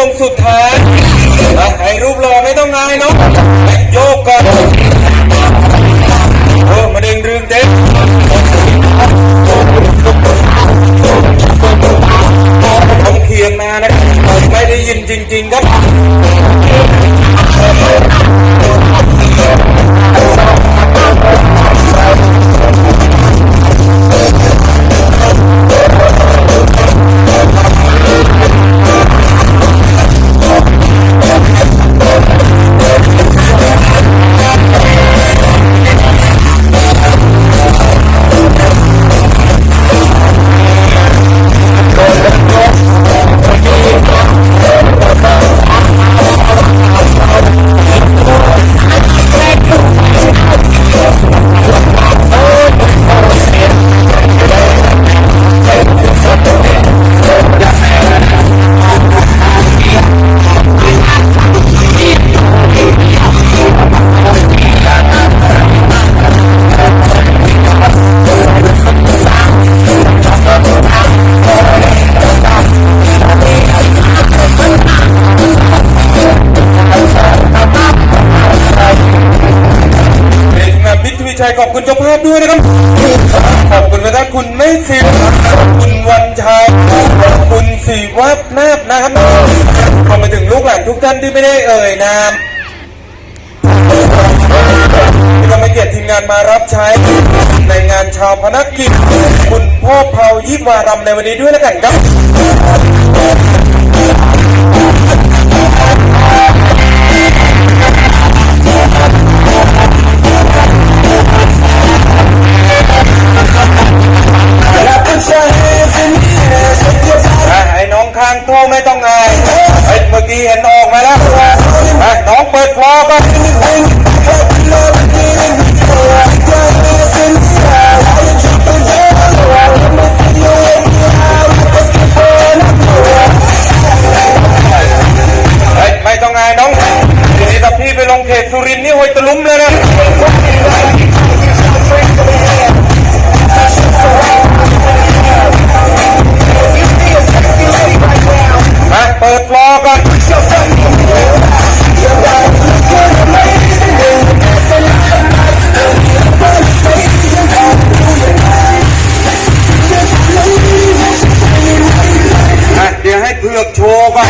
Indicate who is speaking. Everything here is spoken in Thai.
Speaker 1: วงสุดท้ายไอ้รูปหล่อไม่ต้องงายเนาะโยกก่อนเออมาเด้งรืมเด็กผมเคียงมานะครัไม่ได้ยินจริง ๆ ครับ ขอบคุณเจ้าภาพด้วยนะครับ ขอบคุณนะครับคุณไม่สิบคุณวันชัยขอบคุณสีวัฒนาบนะครับรวมไปถึงลูกหลานทุกท่านที่ไม่ได้เอ่ยนามที่ทำให้เกียรติทีมงานมารับใช้ในงานชาวพนักกิจคุณพ่อเผายิบวารำในวันนี้ด้วยแล้วกันครับ Baba, can you bring 구역 조각.